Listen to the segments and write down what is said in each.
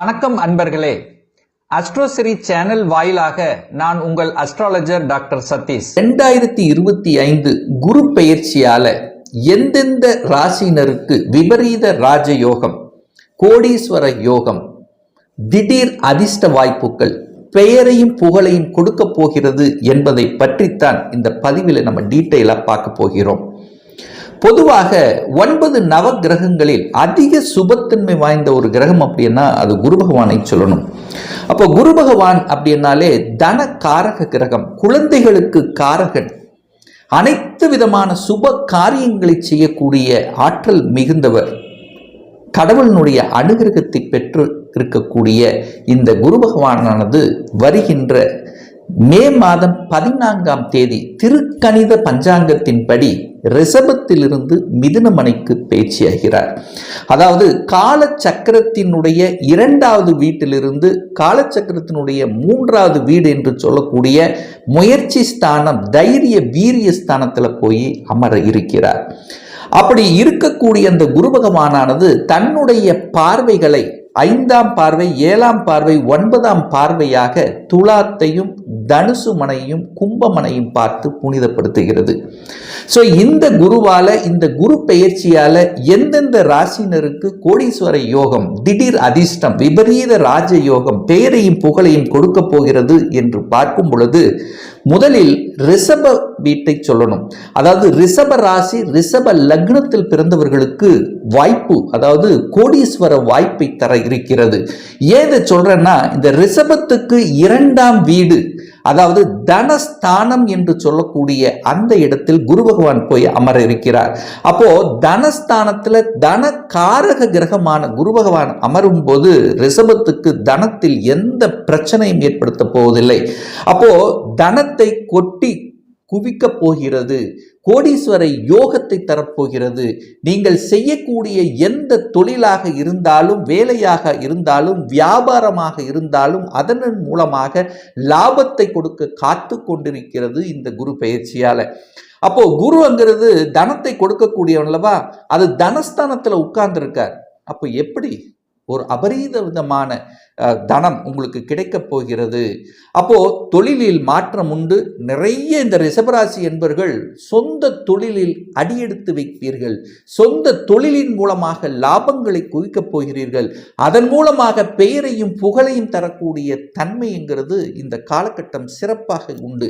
வணக்கம் அன்பர்களே. அஸ்ட்ரோசிரி சேனல் வாயிலாக நான் உங்கள் அஸ்ட்ராலஜர் டாக்டர் சதீஷ். ரெண்டாயிரத்தி இருபத்தி ஐந்து குரு பெயர்ச்சியால எந்தெந்த ராசினருக்கு விபரீத ராஜயோகம் கோடீஸ்வர யோகம் திடீர் அதிர்ஷ்ட வாய்ப்புகள் பெயரையும் புகழையும் கொடுக்க போகிறது என்பதை பற்றித்தான் இந்த பதிவில் நம்ம டீட்டெயிலாக பார்க்க போகிறோம். பொதுவாக ஒன்பது நவ கிரகங்களில் அதிக சுபத்தன்மை வாய்ந்த ஒரு கிரகம் அப்படின்னா அது குரு பகவானை சொல்லணும். அப்போ குரு பகவான் அப்படின்னாலே தன காரக கிரகம் குழந்தைகளுக்கு காரகன். அனைத்து விதமான சுப காரியங்களை செய்யக்கூடிய ஆற்றல் மிகுந்தவர். கடவுளினுடைய அனுகிரகத்தை பெற்று இருக்கக்கூடிய இந்த குரு பகவானானது வருகின்ற மே மாதம் பதினான்காம் தேதி திருக்கணித பஞ்சாங்கத்தின்படி ரிஷபத்திலிருந்து மிதுனமனைக்கு பேச்சியாகிறார் அதாவது கால சக்கரத்தினுடைய இரண்டாவது வீட்டிலிருந்து காலச்சக்கரத்தினுடைய மூன்றாவது வீடு என்று சொல்லக்கூடிய முயற்சி ஸ்தானம் தைரிய வீரிய ஸ்தானத்தில் போய் அமர இருக்கிறார். அப்படி இருக்கக்கூடிய அந்த குரு பகவானானது தன்னுடைய பார்வைகளை ஐந்தாம் பார்வை ஏழாம் பார்வை ஒன்பதாம் பார்வையாக துலாத்தையும் தனுசு மனையும் கும்பமனையும் பார்த்து புனிதப்படுத்துகிறது. ஸோ இந்த குருவால இந்த குரு பெயர்ச்சியால எந்தெந்த ராசினருக்கு கோடீஸ்வர யோகம் திடீர் அதிர்ஷ்டம் விபரீத ராஜ யோகம் பெயரையும் புகழையும் கொடுக்க போகிறது என்று பார்க்கும் பொழுது முதலில் ரிஷப வீட்டை சொல்லணும். அதாவது ரிஷப ராசி ரிஷப லக்னத்தில் பிறந்தவர்களுக்கு வாய்ப்பு அதாவது கோடீஸ்வர வாய்ப்பை தர இருக்கிறது. ஏதை சொல்றேன்னா இந்த ரிஷபத்துக்கு இரண்டாம் வீடு அதாவது தனஸ்தானம் என்று சொல்லக்கூடிய அந்த இடத்தில் குரு பகவான் போய் அமர இருக்கிறார் அப்போ தனஸ்தானத்துல தன காரக கிரகமான குரு பகவான் அமரும் போது ரிஷபத்துக்கு தனத்தில் எந்த பிரச்சனையும் ஏற்படுத்த போவதில்லை. அப்போ தனத்தை கொட்டி குவிக்கப் போகிறது. கோடீஸ்வர யோகத்தை தரப்போகிறது. நீங்கள் செய்யக்கூடிய எந்த தொழிலாக இருந்தாலும் வேலையாக இருந்தாலும் வியாபாரமாக இருந்தாலும் அதன் மூலமாக லாபத்தை கொடுக்க காத்து கொண்டிருக்கிறது இந்த குரு பயிற்சியால். அப்போ குருங்கிறது தனத்தை கொடுக்கக்கூடியவன்லவா அது தனஸ்தானத்தில் உட்கார்ந்துருக்கார். அப்போ எப்படி? ஒரு அபரீத விதமான தனம் உங்களுக்கு கிடைக்கப் போகிறது. அப்போ தொழிலில் மாற்றம் உண்டு. நிறைய இந்த ரிஷபராசி என்பர்கள் சொந்த தொழிலில் அடியெடுத்து வைப்பீர்கள். சொந்த தொழிலின் மூலமாக லாபங்களை குவிக்கப் போகிறீர்கள். அதன் மூலமாக பெயரையும் புகழையும் தரக்கூடிய தன்மைங்கிறது இந்த காலகட்டம் சிறப்பாக உண்டு.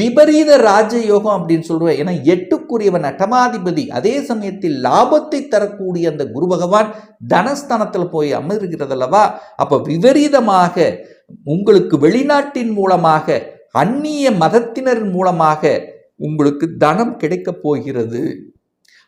விபரீத ராஜயோகம் அப்படின்னு சொல்லுவேன் ஏன்னா எட்டுக்குரியவன் அட்டமாதிபதி. அதே சமயத்தில் லாபத்தை தரக்கூடிய அந்த குரு பகவான் தனஸ்தானத்தில் போய் அமர்கிறதல்லவா? அப்போ விபரீதமாக உங்களுக்கு வெளிநாட்டின் மூலமாக அந்நிய மதத்தினர் மூலமாக உங்களுக்கு தனம் கிடைக்கப் போகிறது.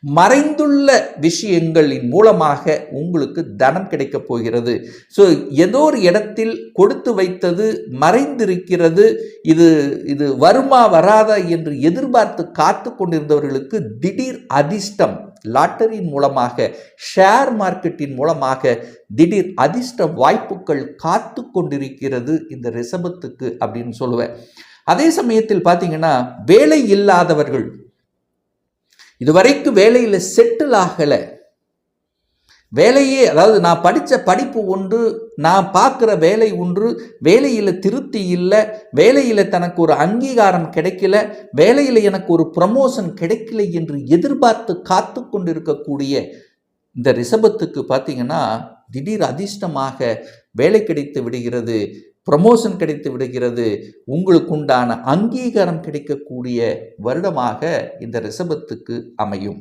மறைந்துள்ள விஷயங்களின் மூலமாக உங்களுக்கு தனம் கிடைக்கப் போகிறது. ஸோ ஏதோ ஒரு இடத்தில் கொடுத்து வைத்தது மறைந்திருக்கிறது இது இது வருமா வராதா என்று எதிர்பார்த்து காத்து கொண்டிருந்தவர்களுக்கு திடீர் அதிர்ஷ்டம் லாட்டரியின் மூலமாக ஷேர் மார்க்கெட்டின் மூலமாக திடீர் அதிர்ஷ்ட வாய்ப்புகள் காத்து கொண்டிருக்கிறது இந்த ரிசபத்துக்கு அப்படின்னு சொல்லுவேன். அதே சமயத்தில் பார்த்தீங்கன்னா வேலை இல்லாதவர்கள் இதுவரைக்கும் வேலையில் செட்டில் ஆகலை. வேலையே அதாவது நான் படித்த படிப்பு ஒன்று நான் பார்க்குற வேலை ஒன்று வேலையில் திருப்தி இல்லை வேலையில் தனக்கு ஒரு அங்கீகாரம் கிடைக்கல வேலையில் எனக்கு ஒரு ப்ரமோஷன் கிடைக்கல என்று எதிர்பார்த்து காத்து கொண்டிருக்கக்கூடிய இந்த ரிஷபத்துக்கு பார்த்தீங்கன்னா திடீர் அதிர்ஷ்டமாக வேலை கிடைத்து விடுகிறது. ப்ரமோஷன் கிடைத்து விடுகிறது. உங்களுக்குண்டான அங்கீகாரம் கிடைக்கக்கூடிய வருடமாக இந்த ரிஷபத்துக்கு அமையும்.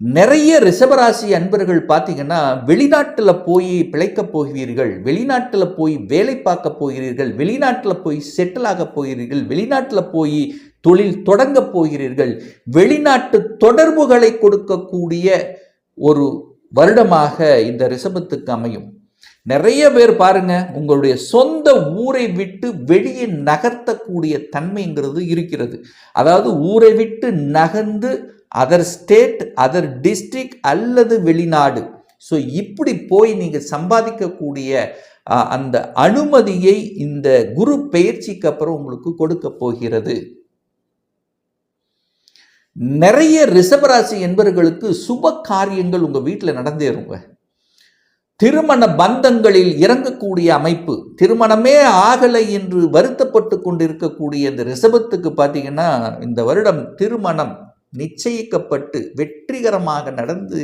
நிறைய ரிஷபராசி அன்பர்கள் பார்த்தீங்கன்னா வெளிநாட்டில் போய் பிழைக்கப் போகிறீர்கள் வெளிநாட்டில் போய் வேலை பார்க்க போகிறீர்கள் வெளிநாட்டில் போய் செட்டில் ஆக போகிறீர்கள் வெளிநாட்டில் போய் தொழில் தொடங்க போகிறீர்கள் வெளிநாட்டு தொடர்புகளை கொடுக்கக்கூடிய ஒரு வருடமாக இந்த ரிஷபத்துக்கு அமையும். நிறைய பேர் பாருங்க உங்களுடைய சொந்த ஊரை விட்டு வெளியே நகர்த்தக்கூடிய தன்மைங்கிறது இருக்கிறது. அதாவது ஊரை விட்டு நகர்ந்து அதர் ஸ்டேட் அதர் டிஸ்ட்ரிக்ட் அல்லது வெளிநாடு. ஸோ இப்படி போய் நீங்கள் சம்பாதிக்கக்கூடிய அந்த அனுமதியை இந்த குரு பயிற்சிக்கு அப்புறம் உங்களுக்கு கொடுக்க போகிறது. நிறைய ரிஷபராசி என்பவர்களுக்கு சுப காரியங்கள் உங்கள் வீட்டில் நடந்தேறுங்க. திருமண பந்தங்களில் இறங்கக்கூடிய அமைப்பு திருமணமே ஆகலை என்று வருத்தப்பட்டு கொண்டிருக்கக்கூடிய இந்த ரிஷபத்துக்கு பார்த்தீங்கன்னா இந்த வருடம் திருமணம் நிச்சயிக்கப்பட்டு வெற்றிகரமாக நடந்து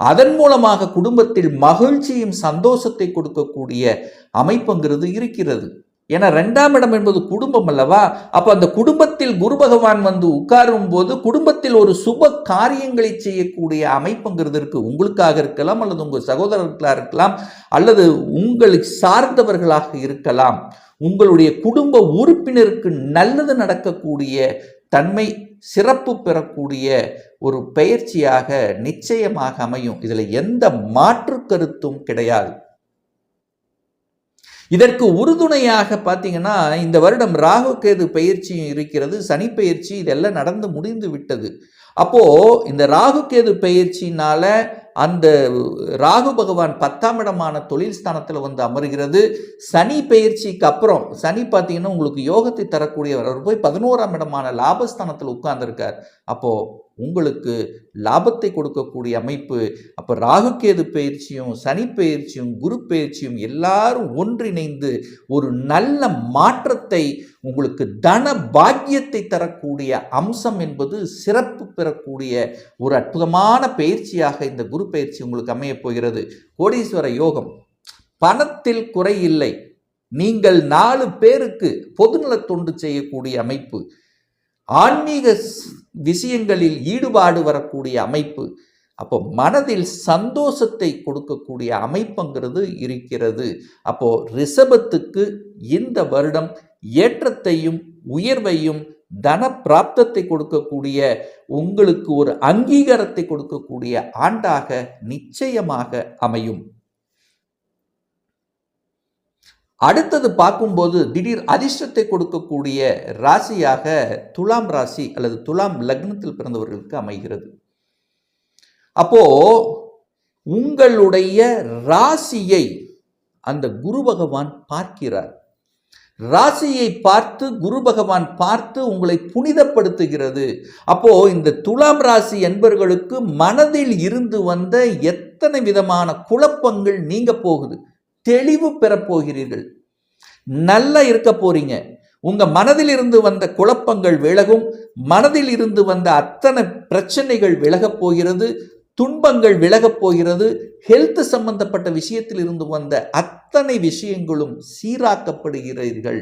அதன் மூலமாக குடும்பத்தில் மகிழ்ச்சியும் சந்தோஷத்தை கொடுக்கக்கூடிய அமைப்புங்கிறது இருக்கிறது. ஏன்னா ரெண்டாம் இடம் என்பது குடும்பம் அல்லவா? அப்போ அந்த குடும்பத்தில் குரு பகவான் வந்து உட்காரும் போது குடும்பத்தில் ஒரு சுப காரியங்களை செய்யக்கூடிய அமைப்புங்கிறது இருக்கு. உங்களுக்காக இருக்கலாம் அல்லது உங்கள் சகோதரர்களாக இருக்கலாம் அல்லது உங்களை சார்ந்தவர்களாக இருக்கலாம். உங்களுடைய குடும்ப உறுப்பினருக்கு நல்லது நடக்கக்கூடிய தன்மை சிறப்பு பெறக்கூடிய ஒரு பயிற்சியாக நிச்சயமாக அமையும். இதில் எந்த மாற்று கருத்தும் கிடையாது. இதற்கு உறுதுணையாக பார்த்தீங்கன்னா இந்த வருடம் ராகு கேது பயிற்சியும் இருக்கிறது சனி பயிற்சி இதெல்லாம் நடந்து முடிந்து விட்டது. அப்போ இந்த ராகு கேது பயிற்சினால் அந்த ராகு பகவான் பத்தாம் இடமான தொழில் ஸ்தானத்தில் வந்து அமர்கிறது. சனி பயிற்சிக்கு அப்புறம் சனி பார்த்தீங்கன்னா உங்களுக்கு யோகத்தை தரக்கூடியவர் அவர் போய் பதினோராம் இடமான லாபஸ்தானத்தில் உட்கார்ந்துருக்கார். அப்போது உங்களுக்கு லாபத்தை கொடுக்கக்கூடிய அமைப்பு. அப்போ ராகுகேது பயிற்சியும் சனி பயிற்சியும் குரு பயிற்சியும் எல்லாரும் ஒன்றிணைந்து ஒரு நல்ல மாற்றத்தை உங்களுக்கு தன பாக்கியத்தை தரக்கூடிய அம்சம் என்பது சிறப்பு பெறக்கூடிய ஒரு அற்புதமான பயிற்சியாக இந்த குரு பயிற்சி உங்களுக்கு அமையப் போகிறது. கோடீஸ்வர யோகம். பணத்தில் குறை இல்லை. நீங்கள் நாலு பேருக்கு பொதுநல தொண்டு செய்யக்கூடிய அமைப்பு. ஆன்மீக விஷயங்களில் ஈடுபாடு வரக்கூடிய அமைப்பு அப்போ மனதில் சந்தோஷத்தை கொடுக்கக்கூடிய அமைப்புங்கிறது இருக்கிறது. அப்போ ரிஷபத்துக்கு இந்த வருடம் ஏற்றத்தையும் உயர்வையும் தன பிராப்தத்தை கொடுக்கக்கூடிய உங்களுக்கு ஒரு அங்கீகாரத்தை கொடுக்கக்கூடிய ஆண்டாக நிச்சயமாக அமையும். அடுத்தது பார்க்கும்போது திடீர் அதிர்ஷ்டத்தை கொடுக்கக்கூடிய ராசியாக துலாம் ராசி அல்லது துலாம் லக்னத்தில் பிறந்தவர்களுக்கு அமைகிறது. அப்போ உங்களுடைய ராசியை அந்த குரு பகவான் பார்க்கிறார். ராசியை பார்த்து குரு பகவான் பார்த்து உங்களை புனிதப்படுத்துகிறது. அப்போ இந்த துலாம் ராசி என்பவர்களுக்கு மனதில் இருந்து வந்த எத்தனை விதமான குழப்பங்கள் நீங்க போகுது? தெளிவு பெறப்போகிறீர்கள். நல்லா இருக்க போறீங்க. உங்க மனதில் இருந்து வந்த குழப்பங்கள் விலகும் மனதில் இருந்து வந்த அத்தனை பிரச்சனைகள் விலகப் போகிறது துன்பங்கள் விலகப் போகிறது ஹெல்த் சம்பந்தப்பட்ட விஷயத்தில் இருந்து வந்த அத்தனை விஷயங்களும் சீராக்கப்படுகிறீர்கள்.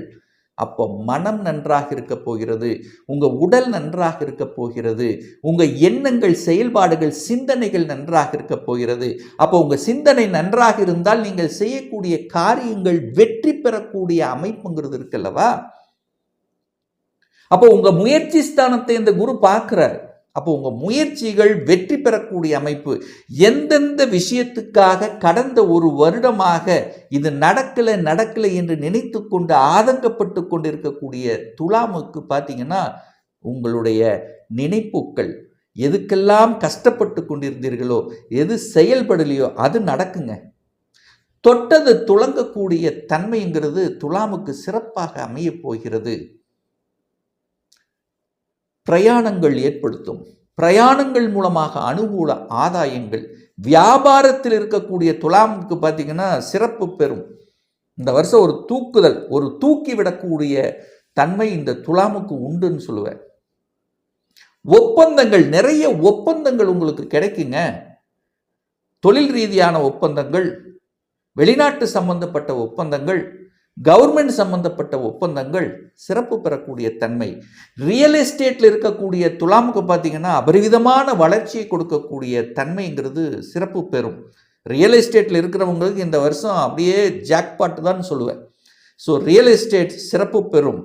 அப்போ மனம் நன்றாக இருக்க போகிறது உங்க உடல் நன்றாக இருக்க போகிறது உங்க எண்ணங்கள் செயல்பாடுகள் சிந்தனைகள் நன்றாக இருக்க போகிறது. அப்போ உங்க சிந்தனை நன்றாக இருந்தால் நீங்கள் செய்யக்கூடிய காரியங்கள் வெற்றி பெறக்கூடிய அமைப்புங்கிறது இருக்குல்லவா அப்போ உங்க முயற்சி ஸ்தானத்தை இந்த குரு பார்க்கிறார். அப்போ உங்கள் முயற்சிகள் வெற்றி பெறக்கூடிய அமைப்பு. எந்தெந்த விஷயத்துக்காக கடந்த ஒரு வருடமாக இது நடக்கலை நடக்கலை என்று நினைத்து கொண்டு ஆதங்கப்பட்டு கொண்டிருக்கக்கூடிய துலாமுக்கு பார்த்தீங்கன்னா உங்களுடைய நினைப்புக்கள் எதுக்கெல்லாம் கஷ்டப்பட்டு கொண்டிருந்தீர்களோ எது செயல்படலையோ அது நடக்குங்க. தொட்டது துளங்கக்கூடிய தன்மைங்கிறது துலாமுக்கு சிறப்பாக அமையப் போகிறது. பிரயாணங்கள் ஏற்படுத்தும். பிரயாணங்கள் மூலமாக அனுகூல ஆதாயங்கள். வியாபாரத்தில் இருக்கக்கூடிய துலாமுக்கு பார்த்தீங்கன்னா சிறப்பு பெறும். இந்த வருஷம் ஒரு தூக்குதல் ஒரு தூக்கி விடக்கூடிய தன்மை இந்த துலாமுக்கு உண்டுன்னு சொல்லுவேன். ஒப்பந்தங்கள் நிறைய ஒப்பந்தங்கள் உங்களுக்கு கிடைக்குங்க. தொழில் ரீதியான ஒப்பந்தங்கள் வெளிநாட்டு சம்பந்தப்பட்ட ஒப்பந்தங்கள் கவர்மெண்ட் சம்பந்தப்பட்ட ஒப்பந்தங்கள் சிறப்பு பெறக்கூடிய தன்மை. ரியல் எஸ்டேட்டில் இருக்கக்கூடிய துலாமுக்கு பார்த்தீங்கன்னா அபரிவிதமான வளர்ச்சியை கொடுக்கக்கூடிய தன்மைங்கிறது சிறப்பு பெறும். ரியல் எஸ்டேட்டில் இருக்கிறவங்களுக்கு இந்த வருஷம் அப்படியே ஜாக்பாட் தான் சொல்லுவேன். ஸோ ரியல் எஸ்டேட் சிறப்பு பெறும்.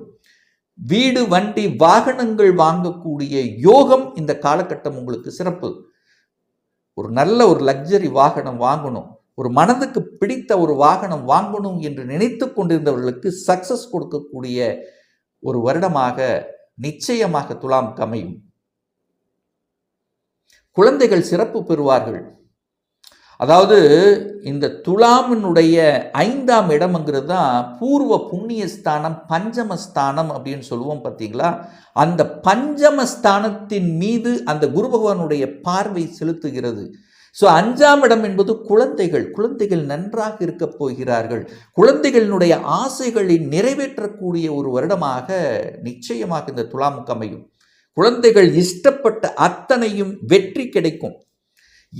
வீடு வண்டி வாகனங்கள் வாங்கக்கூடிய யோகம் இந்த காலகட்டம் உங்களுக்கு சிறப்பு. ஒரு நல்ல ஒரு லக்ஸரி வாகனம் வாங்கணும். ஒரு மனதுக்கு பிடித்த ஒரு வாகனம் வாங்கணும் என்று நினைத்து கொண்டிருந்தவர்களுக்கு சக்சஸ் கொடுக்கக்கூடிய ஒரு வருடமாக நிச்சயமாக துலாம் அமையும் குழந்தைகள் சிறப்பு பெறுவார்கள். அதாவது இந்த துலாமினுடைய ஐந்தாம் இடம்ங்கிறது தான் பூர்வ புண்ணிய ஸ்தானம் பஞ்சமஸ்தானம் அப்படின்னு சொல்லுவோம் பார்த்தீங்களா? அந்த பஞ்சமஸ்தானத்தின் மீது அந்த குரு பகவானுடைய பார்வை செலுத்துகிறது. ஸோ அஞ்சாம் இடம் என்பது குழந்தைகள். குழந்தைகள் நன்றாக இருக்கப் போகிறார்கள். குழந்தைகளினுடைய ஆசைகளை நிறைவேற்றக்கூடிய ஒரு வருடமாக நிச்சயமாக இந்த துலாமுக்கு அமையும். குழந்தைகள் இஷ்டப்பட்ட அத்தனையும் வெற்றி கிடைக்கும்.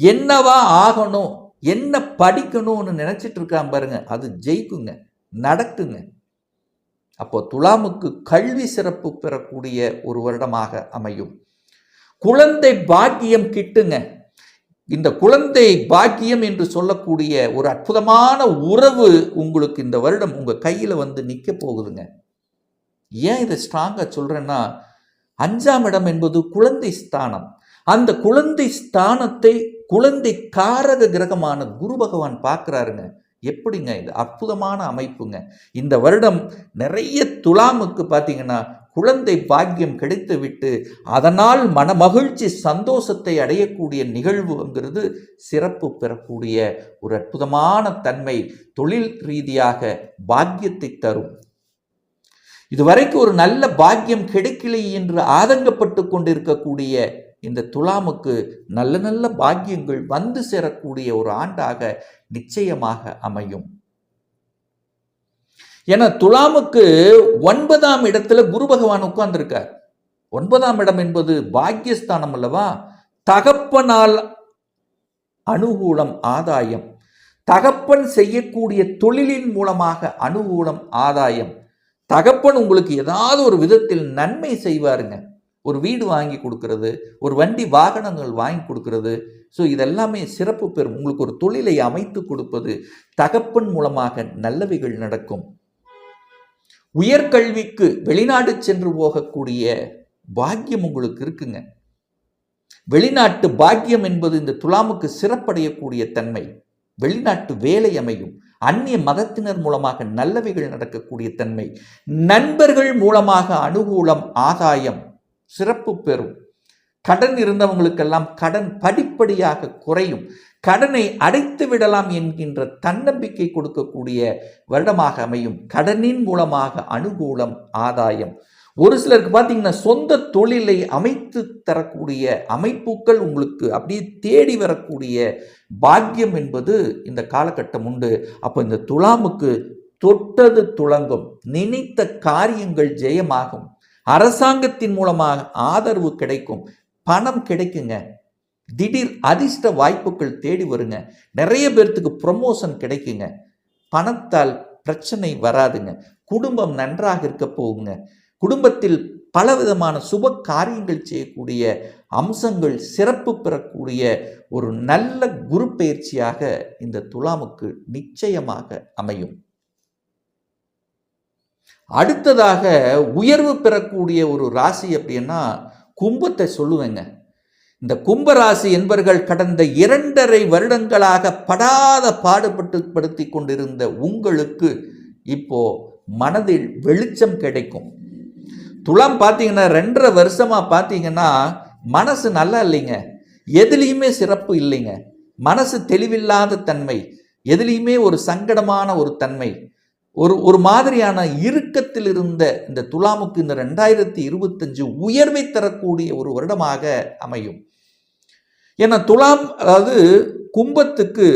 என்னவா ஆகணும்? என்ன படிக்கணும்னு நினைச்சிட்டு இருக்கான் பாருங்க. அது ஜெயிக்குங்க. நடக்குங்க. அப்போ துலாமுக்கு கல்வி சிறப்பு பெறக்கூடிய ஒரு வருடமாக அமையும். குழந்தை பாக்கியம் கிட்டுங்க. இந்த குழந்தை பாக்கியம் என்று சொல்லக்கூடிய ஒரு அற்புதமான உறவு உங்களுக்கு இந்த வருடம் உங்கள் கையில் வந்து நிற்க போகுதுங்க. ஏன் இதை ஸ்ட்ராங்காக சொல்கிறேன்னா அஞ்சாம் இடம் என்பது குழந்தை ஸ்தானம். அந்த குழந்தை ஸ்தானத்தை குழந்தை காரக கிரகமான குரு பகவான் பார்க்குறாருங்க. எப்படிங்க இது? அற்புதமான அமைப்புங்க. இந்த வருடம் நிறைய துலாமுக்கு பார்த்தீங்கன்னா குழந்தை பாக்கியம் கிடைத்துவிட்டு அதனால் மனமகிழ்ச்சி சந்தோஷத்தை அடையக்கூடிய நிகழ்வுங்கிறது சிறப்பு பெறக்கூடிய ஒரு அற்புதமான தன்மை தொழில் ரீதியாக பாக்கியத்தை தரும். இதுவரைக்கும் ஒரு நல்ல பாக்கியம் கிடைக்கலையே என்று ஆதங்கப்பட்டு கொண்டிருக்கக்கூடிய இந்த துலாமுக்கு நல்ல நல்ல பாக்கியங்கள் வந்து சேரக்கூடிய ஒரு ஆண்டாக நிச்சயமாக அமையும். ஏன்னா துலாமுக்கு ஒன்பதாம் இடத்துல குரு பகவான் உட்கார்ந்துருக்கார். ஒன்பதாம் இடம் என்பது பாக்கியஸ்தானம் அல்லவா? தகப்பனால் அனுகூலம் ஆதாயம். தகப்பன் செய்யக்கூடிய தொழிலின் மூலமாக அனுகூலம் ஆதாயம். தகப்பன் உங்களுக்கு ஏதாவது ஒரு விதத்தில் நன்மை செய்வாருங்க. ஒரு வீடு வாங்கி கொடுக்கறது ஒரு வண்டி வாகனங்கள் வாங்கி கொடுக்கறது. ஸோ இதெல்லாமே சிறப்பு பெறும். உங்களுக்கு ஒரு தொழிலை அமைத்து கொடுப்பது தகப்பன் மூலமாக நல்லவைகள் நடக்கும். உயர்கல்விக்கு வெளிநாடு சென்று போகக்கூடிய பாக்கியம் உங்களுக்கு இருக்குங்க. வெளிநாட்டு பாக்கியம் என்பது இந்த துலாமுக்கு சிறப்படையக்கூடிய தன்மை. வெளிநாட்டு வேலை அமையும். அந்நிய மதத்தினர் மூலமாக நல்லவைகள் நடக்கக்கூடிய தன்மை. நண்பர்கள் மூலமாக அனுகூலம் ஆதாயம் சிறப்பு பெறும். கடன் இருந்தவங்களுக்கெல்லாம் கடன் படிப்படியாக குறையும். கடனை அடைத்து விடலாம் என்கின்ற தன்னம்பிக்கை கொடுக்கக்கூடிய வருடமாக அமையும். கடனின் மூலமாக அனுகூலம் ஆதாயம். ஒரு சிலருக்கு பார்த்தீங்கன்னா சொந்த தொழிலை அமைத்து தரக்கூடிய அமைப்புகள் உங்களுக்கு அப்படியே தேடி வரக்கூடிய பாக்கியம் என்பது இந்த காலகட்டம் உண்டு. அப்போ இந்த துலாமுக்கு தொட்டது துளங்கும் நினைத்த காரியங்கள் ஜெயமாகும். அரசாங்கத்தின் மூலமாக ஆதரவு கிடைக்கும். பணம் கிடைக்குங்க. திடீர் அதிர்ஷ்ட வாய்ப்புகள் தேடி வருங்க. நிறைய பேர்த்துக்கு ப்ரொமோஷன் கிடைக்குங்க. பணத்தால் பிரச்சனை வராதுங்க. குடும்பம் நன்றாக இருக்க போகுங்க. குடும்பத்தில் பலவிதமான சுப காரியங்கள் செய்யக்கூடிய அம்சங்கள் சிறப்பு பெறக்கூடிய ஒரு நல்ல குரு பயிற்சியாக இந்த துலாமுக்கு நிச்சயமாக அமையும். அடுத்ததாக உயர்வு பெறக்கூடிய ஒரு ராசி அப்படின்னா கும்பத்தை சொல்லுவேங்க. இந்த கும்பராசி என்பர்கள் கடந்த இரண்டரை வருடங்களாக படாத பாடுபட்டு படுத்தி கொண்டிருந்த உங்களுக்கு இப்போ மனதில் வெளிச்சம் கிடைக்கும். துளம் பார்த்தீங்கன்னா ரெண்டரை வருஷமாக பார்த்தீங்கன்னா மனசு நல்லா இல்லைங்க. எதுலேயுமே சிறப்பு இல்லைங்க. மனசு தெளிவில்லாத தன்மை எதுலேயுமே ஒரு சங்கடமான ஒரு தன்மை ஒரு ஒரு மாதிரியான இறுக்கத்தில் இருந்த இந்த துலாமுக்கு இந்த ரெண்டாயிரத்தி இருபத்தஞ்சு உயர்வை தரக்கூடிய ஒரு வருடமாக அமையும். ஏன்னா துலாம் அதாவது கும்பத்துக்கு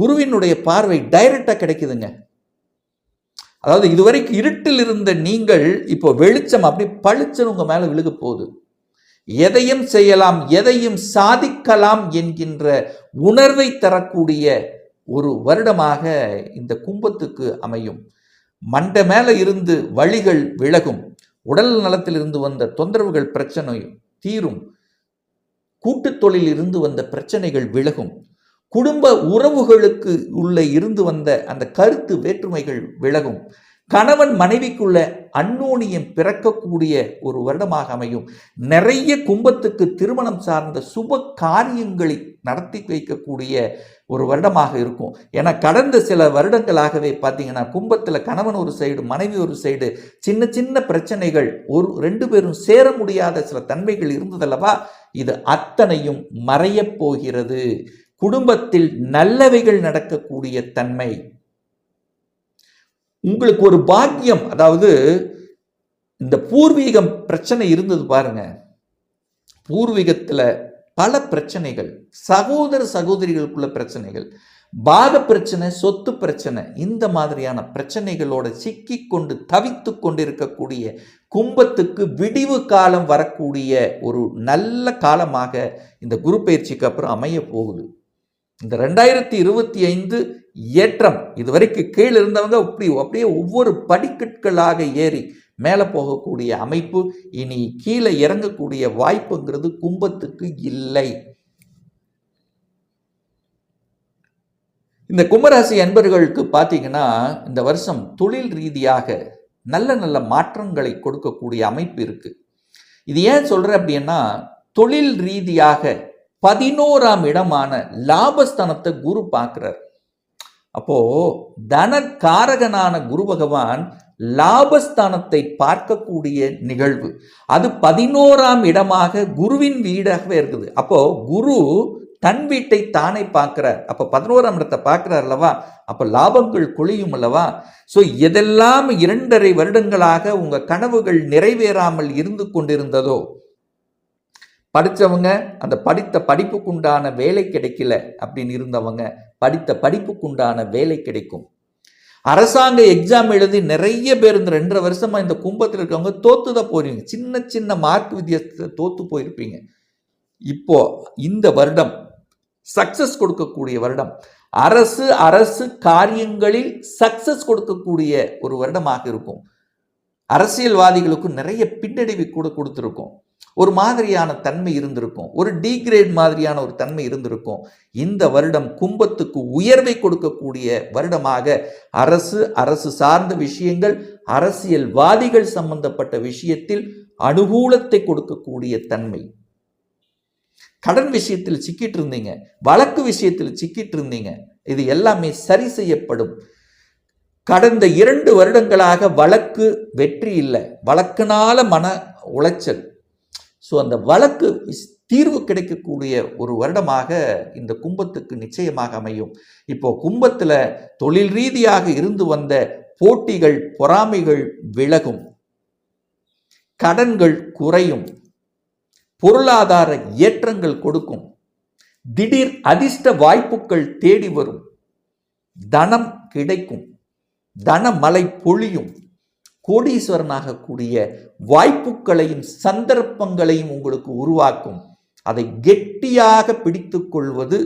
குருவினுடைய பார்வை டைரக்டாக கிடைக்குதுங்க. அதாவது இதுவரைக்கும் இருட்டில் இருந்த நீங்கள் இப்போ வெளிச்சம் அப்படி பளிச்சுன்னு உங்கள் மேலே விழுக போகுது. எதையும் செய்யலாம் எதையும் சாதிக்கலாம் என்கின்ற உணர்வை தரக்கூடிய ஒரு வருடமாக இந்த கும்பத்துக்கு அமையும். மண்டை மேலே இருந்து வழிகள் விலகும். உடல் நலத்தில் இருந்து வந்த தொந்தரவுகள் பிரச்சனை தீரும். கூட்டுத் தொழில் இருந்து வந்த பிரச்சனைகள் விலகும். குடும்ப உறவுகளுக்கு உள்ளே இருந்து வந்த அந்த கருத்து வேற்றுமைகள் விலகும். கணவன் மனைவிக்குள்ள அந்நோனியம் பிறக்கக்கூடிய ஒரு வருடமாக அமையும். நிறைய கும்பத்துக்கு திருமணம் சார்ந்த சுப காரியங்களை நடத்தி வைக்கக்கூடிய ஒரு வருடமாக இருக்கும். ஏன்னா கடந்த சில வருடங்களாகவே பார்த்தீங்கன்னா கும்பத்தில் கணவன் ஒரு சைடு மனைவி ஒரு சைடு சின்ன சின்ன பிரச்சனைகள் ஒரு ரெண்டு பேரும் சேர முடியாத சில தன்மைகள் இருந்ததல்லவா? இது அத்தனையும் மறையப் போகிறது. குடும்பத்தில் நல்லவைகள் நடக்கக்கூடிய தன்மை. உங்களுக்கு ஒரு பாக்கியம் அதாவது இந்த பூர்வீகம் பிரச்சனை இருந்தது பாருங்க. பூர்வீகத்தில் பல பிரச்சனைகள் சகோதர சகோதரிகளுக்குள்ள பிரச்சனைகள் பாக பிரச்சனை சொத்து பிரச்சனை இந்த மாதிரியான பிரச்சனைகளோட சிக்கி கொண்டு தவித்து கொண்டிருக்கக்கூடிய கும்பத்துக்கு விடிவு காலம் வரக்கூடிய ஒரு நல்ல காலமாக இந்த குரு பயிற்சிக்கு அப்புறம் அமைய போகுது. இந்த ரெண்டாயிரத்தி இருபத்தி ஐந்து ஏற்றம் இதுவரைக்கும் கீழே இருந்தவங்க இப்படி அப்படியே ஒவ்வொரு படிக்கற்களாக ஏறி மேலே போகக்கூடிய அமைப்பு இனி கீழே இறங்கக்கூடிய வாய்ப்புங்கிறது கும்பத்துக்கு இல்லை. இந்த கும்பராசி அன்பர்களுக்கு பார்த்தீங்கன்னா இந்த வருஷம் தொழில் ரீதியாக நல்ல நல்ல மாற்றங்களை கொடுக்கக்கூடிய அமைப்பு இருக்கு. இது ஏன் சொல்கிறேன் அப்படின்னா தொழில் ரீதியாக பதினோராம் இடமான லாபஸ்தானத்தை குரு பார்க்கிறார். அப்போ தனக்காரகனான குரு பகவான் லாபஸ்தானத்தை பார்க்கக்கூடிய நிகழ்வு. அது பதினோராம் இடமாக குருவின் வீடாகவே இருக்குது. அப்போ குரு தன் வீட்டை தானே பார்க்கிறார். அப்ப பதினோராம் இடத்தை பார்க்கிறார் அல்லவா? அப்ப லாபங்கள் குழியும் அல்லவா? ஸோ எதெல்லாம் இரண்டரை வருடங்களாக உங்க கனவுகள் நிறைவேறாமல் இருந்து கொண்டிருந்ததோ படித்தவங்க அந்த படித்த படிப்புக்குண்டான வேலை கிடைக்கல அப்படின்னு இருந்தவங்க படித்த படிப்புக்குண்டான வேலை கிடைக்கும். அரசாங்க எக்ஸாம் எழுதி நிறைய பேர் இந்த ரெண்டரை வருஷமாக இந்த கும்பத்தில் இருக்கவங்க தோத்து தான் போயிருவீங்க. சின்ன சின்ன மார்க் வித்தியாசத்தை தோத்து போயிருப்பீங்க. இப்போ இந்த வருடம் சக்சஸ் கொடுக்கக்கூடிய வருடம் அரசு அரசு காரியங்களில் சக்சஸ் கொடுக்கக்கூடிய ஒரு வருடமாக இருக்கும். அரசியல்வாதிகளுக்கும் நிறைய பின்னடைவு கூட கொடுத்துருக்கோம். ஒரு மாதிரியான தன்மை இருந்திருக்கும். ஒரு டிகிரேட் மாதிரியான ஒரு தன்மை இருந்திருக்கும். இந்த வருடம் கும்பத்துக்கு உயர்வை கொடுக்கக்கூடிய வருடமாக அரசு அரசு சார்ந்த விஷயங்கள் அரசியல்வாதிகள் சம்பந்தப்பட்ட விஷயத்தில் அனுகூலத்தை கொடுக்கக்கூடிய தன்மை. கடன் விஷயத்தில் சிக்கிட்டு இருந்தீங்க. வழக்கு விஷயத்தில் சிக்கிட்டு இருந்தீங்க. இது எல்லாமே சரி செய்யப்படும். கடந்த இரண்டு வருடங்களாக வழக்கு வெற்றி இல்லை. வழக்குனால மன உளைச்சல். ஸோ அந்த வழக்கு தீர்வு கிடைக்கக்கூடிய ஒரு வருடமாக இந்த கும்பத்துக்கு நிச்சயமாக அமையும். இப்போ கும்பத்தில் தொழில் ரீதியாக இருந்து வந்த போட்டிகள் பொறாமைகள் விலகும். கடன்கள் குறையும். பொருளாதார ஏற்றங்கள் கொடுக்கும். திடீர் அதிர்ஷ்ட வாய்ப்புகள் தேடி வரும். தனம் கிடைக்கும். தனமலை பொழியும். கோடீஸ்வரனாக கூடிய வாய்ப்புகளையும் சந்தர்ப்பங்களையும் உங்களுக்கு உருவாக்கும். அதை கெட்டியாக பிடித்து கொள்வது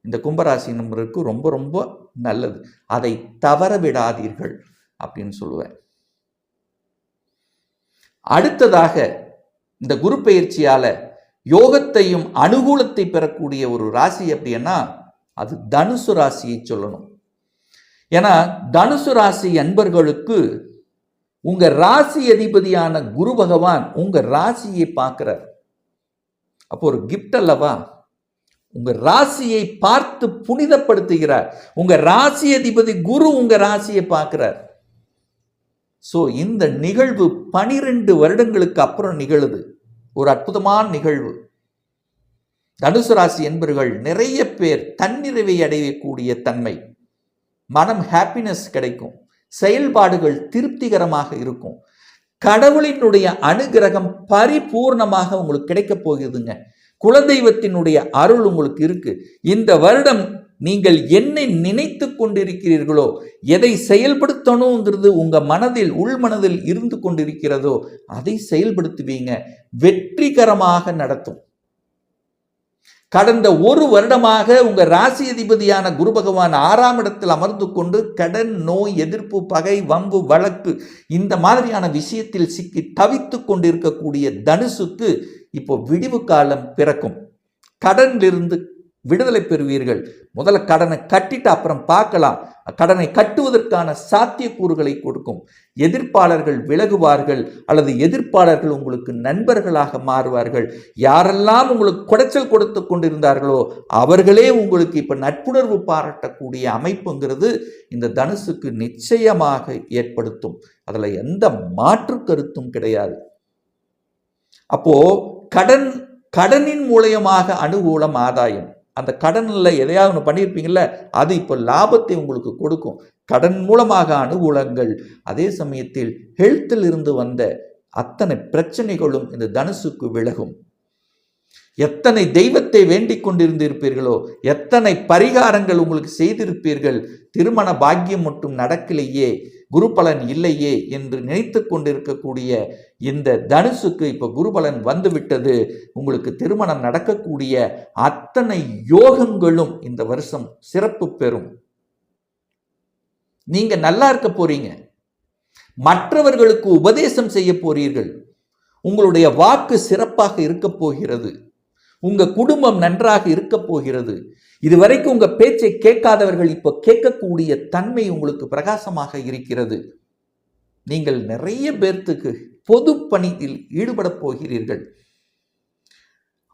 இந்த கும்பராசி நம்பருக்கு ரொம்ப ரொம்ப நல்லது. அதை தவற விடாதீர்கள் அப்படின்னு சொல்லுவேன். அடுத்ததாக இந்த குரு பயிற்சியால யோகத்தையும் அனுகூலத்தை பெறக்கூடிய ஒரு ராசி அப்படின்னா அது தனுசு ராசியை சொல்லணும். ஏன்னா தனுசு ராசி அன்பர்களுக்கு உங்க ராசி அதிபதியான குரு பகவான் உங்க ராசியை பார்க்கிறார். அப்போ ஒரு கிஃப்ட் அல்லவா? உங்க ராசியை பார்த்து புனிதப்படுத்துகிறார். உங்க ராசி அதிபதி குரு உங்க ராசியை பார்க்கிறார். ஸோ இந்த நிகழ்வு பனிரெண்டு வருடங்களுக்கு அப்புறம் நிகழுது. ஒரு அற்புதமான நிகழ்வு. தனுசு ராசி என்பர்கள் நிறைய பேர் தன்னிறைவை அடையக்கூடிய தன்மை. மனம் ஹாப்பினஸ் கிடைக்கும். செயல்பாடுகள் திருப்திகரமாக இருக்கும். கடவுளினுடைய அனுகிரகம் பரிபூர்ணமாக உங்களுக்கு கிடைக்க போகுதுங்க குலதெய்வத்தினுடைய அருள் உங்களுக்கு இருக்கு. இந்த வருடம் நீங்கள் என்னை நினைத்து கொண்டிருக்கிறீர்களோ எதை செயல்படுத்தணுங்கிறது உங்க மனதில் உள் மனதில் இருந்து கொண்டிருக்கிறதோ அதை செயல்படுத்துவீங்க. வெற்றிகரமாக நடத்தும். கடந்த ஒரு வருடமாக உங்கள் ராசி அதிபதியான குரு பகவான் ஆறாம் இடத்தில் அமர்ந்து கொண்டு கடன் நோய் எதிர்ப்பு பகை வம்பு வழக்கு இந்த மாதிரியான விஷயத்தில் சிக்கி தவித்து கொண்டிருக்கக்கூடிய தனுசுக்கு இப்போ விடிவு காலம் பிறக்கும். கடனிலிருந்து விடுதலை பெறுவீர்கள். முதல்ல கடனை கட்டிட்டு அப்புறம் பார்க்கலாம். கடனை கட்டுவதற்கான சாத்தியக்கூறுகளை கொடுக்கும். எதிர்ப்பாளர்கள் விலகுவார்கள் அல்லது எதிர்ப்பாளர்கள் உங்களுக்கு நண்பர்களாக மாறுவார்கள். யாரெல்லாம் உங்களுக்கு குடைச்சல் கொடுத்து கொண்டிருந்தார்களோ அவர்களே உங்களுக்கு இப்போ நட்புணர்வு பாராட்டக்கூடிய அமைப்புங்கிறது இந்த தனுசுக்கு நிச்சயமாக ஏற்படுத்தும். அதில் எந்த மாற்று கருத்தும் கிடையாது. அப்போ கடன் கடனின் மூலயமாக அனுகூலம் ஆதாயம். அந்த கடனில் எதையாவது ஒன்று பண்ணியிருப்பீங்கள்ல அது இப்போ லாபத்தை உங்களுக்கு கொடுக்கும். கடன் மூலமாக அனுகூலங்கள் அதே சமயத்தில் ஹெல்த்தில் இருந்து வந்த அத்தனை பிரச்சனைகளும் இந்த தனுசுக்கு விலகும். எத்தனை தெய்வத்தை வேண்டிக் கொண்டிருந்திருப்பீர்களோ எத்தனை பரிகாரங்கள் உங்களுக்கு செய்திருப்பீர்கள் திருமண பாக்கியம் மட்டும் நடக்கலையே. குருபலன் இல்லையே என்று நினைத்து கொண்டிருக்கக்கூடிய இந்த தனுசுக்கு இப்போ குருபலன் வந்துவிட்டது. உங்களுக்கு திருமணம் நடக்கக்கூடிய அத்தனை யோகங்களும் இந்த வருஷம் சிறப்பு பெறும். நீங்க நல்லா இருக்க போறீங்க. மற்றவர்களுக்கு உபதேசம் செய்ய போறீர்கள். உங்களுடைய வாக்கு சிறப்பாக இருக்க போகிறது. உங்கள் குடும்பம் நன்றாக இருக்க போகிறது. இதுவரைக்கும் உங்கள் பேச்சை கேட்காதவர்கள் இப்போ கேட்கக்கூடிய தன்மை உங்களுக்கு பிரகாசமாக இருக்கிறது. நீங்கள் நிறைய பேர்த்துக்கு பொது பணியில் ஈடுபட போகிறீர்கள்.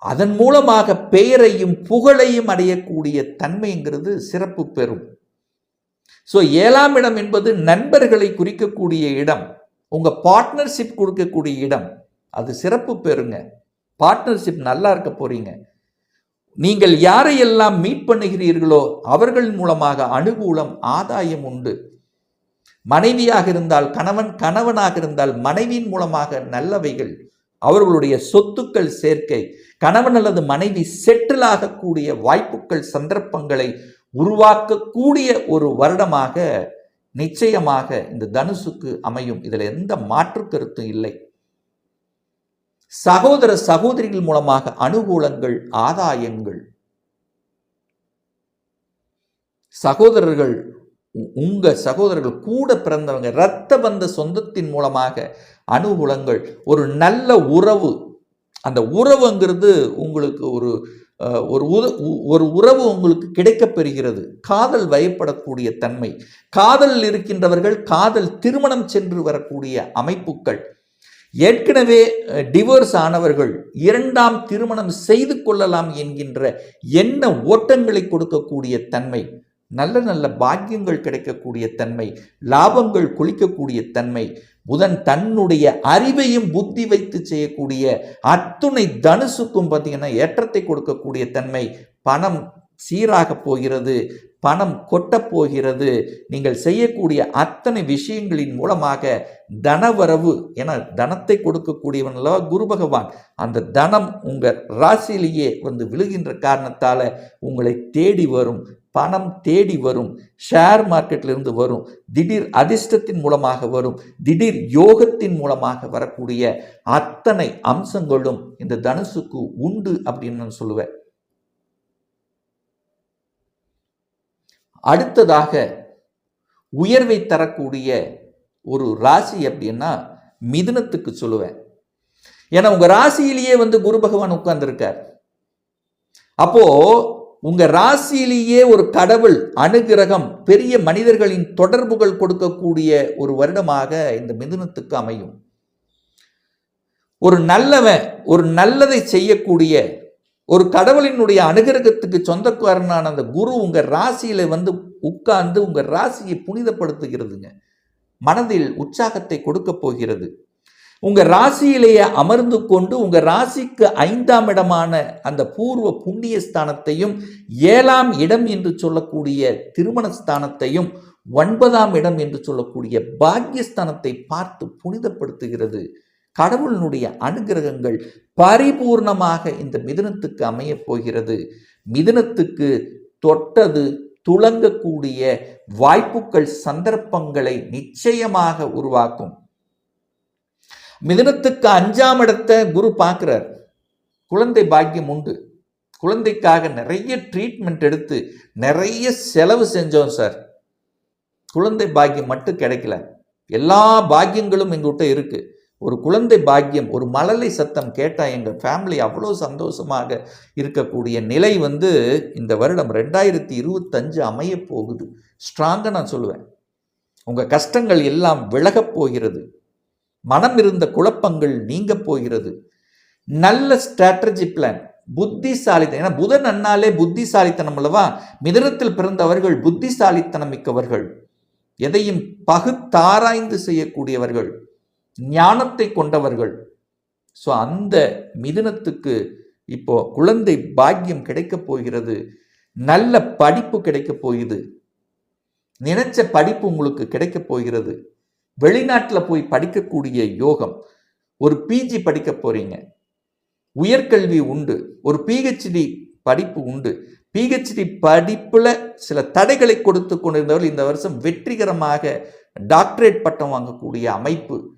அதன் மூலமாக பெயரையும் புகழையும் அடையக்கூடிய தன்மைங்கிறது சிறப்பு பெறும். ஸோ ஏழாம் இடம் என்பது நண்பர்களை குறிக்கக்கூடிய இடம். உங்கள் பார்ட்னர்ஷிப் கொடுக்கக்கூடிய இடம். அது சிறப்பு பெறுங்க. பார்ட்னர்ஷிப் நல்லா இருக்க போறீங்க. நீங்கள் யாரையெல்லாம் மீட் பண்ணுகிறீர்களோ அவர்கள் மூலமாக அனுகூலம் ஆதாயம் உண்டு. மனைவியாக இருந்தால் கணவன் கணவனாக இருந்தால் மனைவியின் மூலமாக நல்லவைகள். அவர்களுடைய சொத்துக்கள் சேர்க்கை. கணவன் அல்லது மனைவி செட்டில் ஆகக்கூடிய வாய்ப்புகள் சந்தர்ப்பங்களை உருவாக்கக்கூடிய ஒரு வருடமாக நிச்சயமாக இந்த தனுசுக்கு அமையும். இதில் எந்த மாற்று கருத்தும் இல்லை. சகோதர சகோதரிகள் மூலமாக அனுகூலங்கள் ஆதாயங்கள். சகோதரர்கள் உ- உங்க சகோதரர்கள் கூட பிறந்தவங்க இரத்த பந்த சொந்தத்தின் மூலமாக அனுகூலங்கள் ஒரு நல்ல உறவு. அந்த உறவுங்கிறது உங்களுக்கு ஒரு ஒரு உத உ- ஒரு உறவு உங்களுக்கு கிடைக்கப்பெறுகிறது காதல் வயப்படக்கூடிய தன்மை. காதலில் இருக்கின்றவர்கள் காதல் திருமணம் சென்று வரக்கூடிய அமைப்புகள். ஏற்கனவே டிவோர்ஸ் ஆனவர்கள் இரண்டாம் திருமணம் செய்து கொள்ளலாம் என்கின்ற என்ன ஓட்டங்களை கொடுக்கக்கூடிய தன்மை நல்ல நல்ல பாக்கியங்கள் கிடைக்கக்கூடிய தன்மை லாபங்கள் குளிக்கக்கூடிய தன்மை புதன் தன்னுடைய அறிவையும் புத்தி வைத்து செய்யக்கூடிய அத்துணை தனுசுக்கும் பார்த்தீங்கன்னா ஏற்றத்தை கொடுக்கக்கூடிய தன்மை பணம் சீராக போகிறது பணம் கொட்டப் போகிறது. நீங்கள் செய்யக்கூடிய அத்தனை விஷயங்களின் மூலமாக தனவரவு என தனத்தை கொடுக்கக்கூடியவன் அல்லவா குரு பகவான் அந்த தனம் உங்கள் ராசியிலேயே வந்து விழுகின்ற காரணத்தால் உங்களை தேடி வரும் பணம் தேடி வரும் ஷேர் மார்க்கெட்டிலிருந்து வரும் திடீர் அதிர்ஷ்டத்தின் மூலமாக வரும் திடீர் யோகத்தின் மூலமாக வரக்கூடிய அத்தனை அம்சங்களும் இந்த தனுசுக்கு உண்டு அப்படின்னு நான் சொல்லுவேன். அடுத்ததாக உயர்வை தரக்கூடிய ஒரு ராசி அப்படின்னா மிதுனத்துக்கு சொல்லுவேன். ஏன்னா உங்கள் ராசியிலேயே வந்து குரு பகவான் உட்கார்ந்துருக்கார். அப்போ உங்க ராசியிலேயே ஒரு கடவுள் அனுகிரகம் பெரிய மனிதர்களின் தொடர்புகள் கொடுக்கக்கூடிய ஒரு வருடமாக இந்த மிதுனத்துக்கு அமையும். ஒரு நல்லவன் ஒரு நல்லதை செய்யக்கூடிய ஒரு கடவுளினுடைய அனுகிரகத்துக்கு சொந்தக்காரனான அந்த குரு உங்கள் ராசியில வந்து உட்கார்ந்து உங்கள் ராசியை புனிதப்படுத்துகிறதுங்க. மனதில் உற்சாகத்தை கொடுக்க போகிறது. உங்கள் ராசியிலேயே அமர்ந்து கொண்டு உங்கள் ராசிக்கு ஐந்தாம் இடமான அந்த பூர்வ புண்ணிய ஸ்தானத்தையும் ஏழாம் இடம் என்று சொல்லக்கூடிய திருமண ஸ்தானத்தையும் ஒன்பதாம் இடம் என்று சொல்லக்கூடிய பாக்கியஸ்தானத்தை பார்த்து புனிதப்படுத்துகிறது. கடவுளினுடைய அனுகிரகங்கள் பரிபூர்ணமாக இந்த மிதுனத்துக்கு அமையப் போகிறது. மிதுனத்துக்கு தொட்டது துளங்கக்கூடிய வாய்ப்புகள் சந்தர்ப்பங்களை நிச்சயமாக உருவாக்கும். மிதனத்துக்கு அஞ்சாம் இடத்தை குரு பார்க்கிறார். குழந்தை பாக்கியம் உண்டு. குழந்தைக்காக நிறைய ட்ரீட்மெண்ட் எடுத்து நிறைய செலவு செஞ்சோம் சார். குழந்தை பாக்கியம் மட்டும் கிடைக்கல. எல்லா பாக்கியங்களும் எங்கள்கிட்ட இருக்குது ஒரு குழந்தை பாக்கியம் ஒரு மழலை சத்தம் கேட்டால் எங்கள் ஃபேமிலி அவ்வளோ சந்தோஷமாக இருக்கக்கூடிய நிலை வந்து இந்த வருடம் ரெண்டாயிரத்தி இருபத்தஞ்சு அமைய போகுது. ஸ்ட்ராங்காக நான் சொல்லுவேன். உங்கள் கஷ்டங்கள் எல்லாம் விலகப் போகிறது. மனம் இருந்த குழப்பங்கள் நீங்க போகிறது. நல்ல ஸ்ட்ராட்டஜி பிளான் புத்திசாலித்தனம். ஏன்னா புதன் அண்ணாலே புத்திசாலித்தனம் அல்லவா? மிதனத்தில் பிறந்தவர்கள் புத்திசாலித்தனம் மிக்கவர்கள் எதையும் பகுத்தாராய்ந்து செய்யக்கூடியவர்கள். ஞானத்தை கொண்டவர்கள். ஸோ அந்த மிதுனத்துக்கு இப்போ குழந்தை பாக்கியம் கிடைக்கப் போகிறது. நல்ல படிப்பு கிடைக்கப் போகுது. நினைச்ச படிப்பு உங்களுக்கு கிடைக்கப் போகிறது. வெளிநாட்டில் போய் படிக்கக்கூடிய யோகம். ஒரு பிஜி படிக்க போறீங்க. உயர்கல்வி உண்டு. ஒரு பிஹெச்டி படிப்பு உண்டு. பிஹெச்டி படிப்பில் சில தடைகளை கொடுத்து கொண்டிருந்தவர்கள் இந்த வருஷம் வெற்றிகரமாக டாக்டரேட் பட்டம் வாங்கக்கூடிய அமைப்பு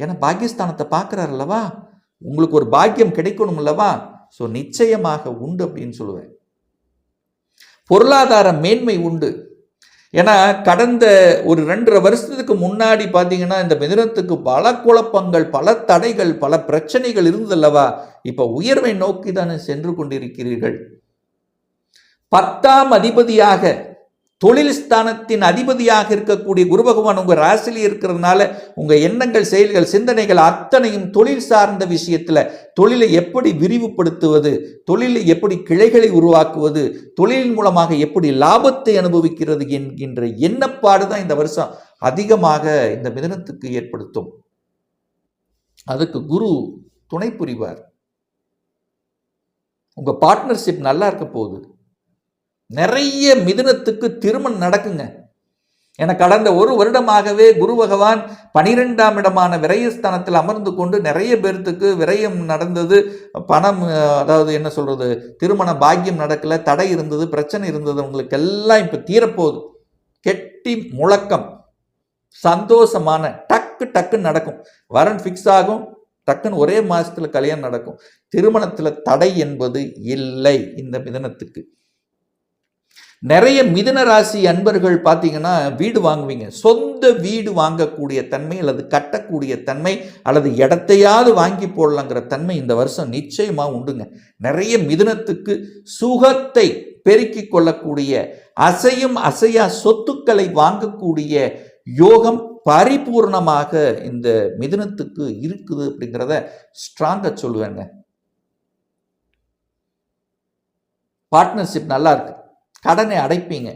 ஏன்னா பாக்கியஸ்தானத்தை பார்க்குறாரு அல்லவா? உங்களுக்கு ஒரு பாக்கியம் கிடைக்கணும் அல்லவா? ஸோ நிச்சயமாக உண்டு அப்படின்னு சொல்லுவேன். பொருளாதார மேன்மை உண்டு. ஏன்னா கடந்த ஒரு ரெண்டரை வருஷத்துக்கு முன்னாடி பார்த்தீங்கன்னா இந்த மிதனத்துக்கு பல குழப்பங்கள் பல தடைகள் பல பிரச்சனைகள் இருந்தல்லவா இப்போ உயர்வை நோக்கி தானே சென்று கொண்டிருக்கிறீர்கள். பத்தாம் அதிபதியாக தொழில் ஸ்தானத்தின் அதிபதியாக இருக்கக்கூடிய குரு பகவான் உங்கள் ராசியில் இருக்கிறதுனால உங்கள் எண்ணங்கள் செயல்கள் சிந்தனைகள் அத்தனையும் தொழில் சார்ந்த விஷயத்தில் தொழிலை எப்படி விரிவுபடுத்துவது தொழிலை எப்படி கிளைகளை உருவாக்குவது தொழிலின் மூலமாக எப்படி லாபத்தை அனுபவிக்கிறது என்கின்ற எண்ணப்பாடு தான் இந்த வருஷம் அதிகமாக இந்த மிதனத்துக்கு ஏற்படுத்தும். அதுக்கு குரு துணை புரிவார். உங்கள் பார்ட்னர்ஷிப் நல்லா இருக்க போகுது. நிறைய மிதுனத்துக்கு திருமணம் நடக்குங்க. என கடந்த ஒரு வருடமாகவே குரு பகவான் பனிரெண்டாம் இடமான விரயஸ்தானத்தில் அமர்ந்து கொண்டு நிறைய பேர்த்துக்கு விரயம் நடந்தது. பணம் அதாவது என்ன சொல்றது திருமண பாக்கியம் நடக்கல தடை இருந்தது பிரச்சனை இருந்தது. உங்களுக்கு எல்லாம் இப்போ தீரப்போகுது. கெட்டி முழக்கம். சந்தோஷமான டக்கு டக்குன்னு நடக்கும். வரன் ஃபிக்ஸ் ஆகும். டக்குன்னு ஒரே மாசத்துல கல்யாணம் நடக்கும். திருமணத்துல தடை என்பது இல்லை இந்த மிதனத்துக்கு. நிறைய மிதன ராசி அன்பர்கள் பார்த்தீங்கன்னா வீடு வாங்குவீங்க. சொந்த வீடு வாங்கக்கூடிய தன்மை அல்லது கட்டக்கூடிய தன்மை அல்லது இடத்தையாவது வாங்கி போடலாங்கிற தன்மை இந்த வருஷம் நிச்சயமாக உண்டுங்க. நிறைய மிதனத்துக்கு சுகத்தை பெருக்கிக் கொள்ளக்கூடிய அசையும் அசையா சொத்துக்களை வாங்கக்கூடிய யோகம் பரிபூர்ணமாக இந்த மிதனத்துக்கு இருக்குது அப்படிங்கிறத ஸ்ட்ராங்காக சொல்லுவேங்க. பார்ட்னர்ஷிப் நல்லா இருக்கு. கடனை அடைப்பீங்க.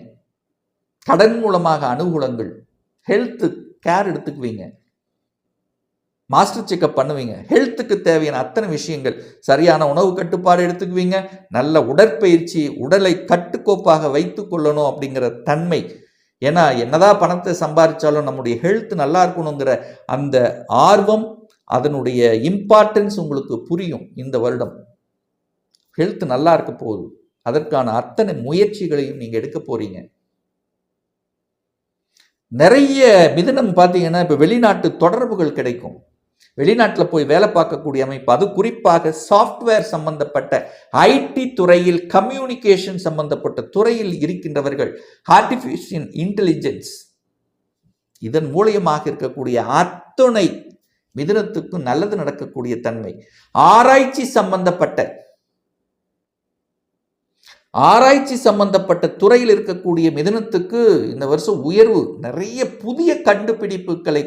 கடன் மூலமாக அனுகூலங்கள் ஹெல்த்து கேர் எடுத்துக்குவீங்க. மாஸ்டர் செக்கப் பண்ணுவீங்க. ஹெல்த்துக்கு தேவையான அத்தனை விஷயங்கள் சரியான உணவு கட்டுப்பாடு எடுத்துக்குவீங்க. நல்ல உடற்பயிற்சி உடலை கட்டுக்கோப்பாக வைத்து கொள்ளணும் அப்படிங்கிற தன்மை. ஏன்னா என்னதான் பணத்தை சம்பாதிச்சாலும் நம்முடைய ஹெல்த் நல்லா இருக்கணுங்கிற அந்த ஆர்வம் அதனுடைய இம்பார்ட்டன்ஸ் உங்களுக்கு புரியும் இந்த வருடம். ஹெல்த் நல்லா இருக்க போகுது. அதற்கான அத்தனை முயற்சிகளையும் நீங்க எடுக்க போறீங்க. நிறைய மிதனம் பார்த்தீங்கன்னா இப்போ வெளிநாட்டு தொடர்புகள் கிடைக்கும். வெளிநாட்டில் போய் வேலை பார்க்கக்கூடிய அமைப்பு அது குறிப்பாக சாஃப்ட்வேர் சம்பந்தப்பட்ட ஐடி துறையில் கம்யூனிகேஷன் சம்பந்தப்பட்ட துறையில் இருக்கின்றவர்கள் ஆர்டிஃபிஷியல் இன்டெலிஜென்ஸ் இதன் மூலியமாக இருக்கக்கூடிய அத்துணை மிதனத்துக்கும் நல்லது நடக்கக்கூடிய தன்மை. ஆராய்ச்சி சம்பந்தப்பட்ட ஆராய்ச்சி சம்பந்தப்பட்ட துறையில் இருக்கக்கூடிய மிதனத்துக்கு இந்த வருஷம் உயர்வு நிறைய புதிய கண்டுபிடிப்புகளை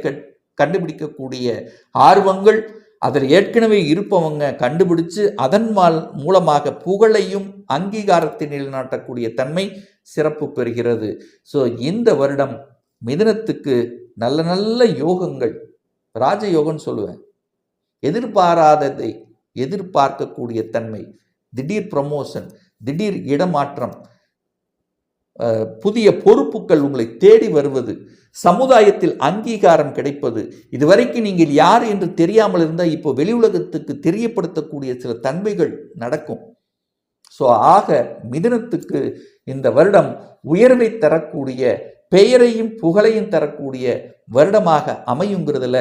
கண்டுபிடிக்கக்கூடிய ஆர்வங்கள் அதில் ஏற்கனவே இருப்பவங்க கண்டுபிடிச்சு அதன் மால்- மூலமாக புகழையும் அங்கீகாரத்தை நிலைநாட்டக்கூடிய தன்மை சிறப்பு பெறுகிறது. ஸோ இந்த வருடம் மிதனத்துக்கு நல்ல நல்ல யோகங்கள் ராஜயோகம்னு சொல்லுவேன். எதிர்பாராததை எதிர்பார்க்கக்கூடிய தன்மை திடீர் ப்ரமோஷன் திடீர் இடமாற்றம் புதிய பொறுப்புகள் உங்களை தேடி வருவது சமுதாயத்தில் அங்கீகாரம் கிடைப்பது இதுவரைக்கும் நீங்கள் யார் என்று தெரியாமல் இருந்தால் இப்போ வெளி உலகத்துக்கு தெரியப்படுத்தக்கூடிய சில தன்மைகள் நடக்கும். ஸோ ஆக மிதனத்துக்கு இந்த வருடம் உயர்வை தரக்கூடிய பெயரையும் புகழையும் தரக்கூடிய வருடமாக அமையுங்கிறதுல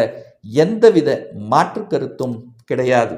எந்தவித மாற்று கருத்தும் கிடையாது.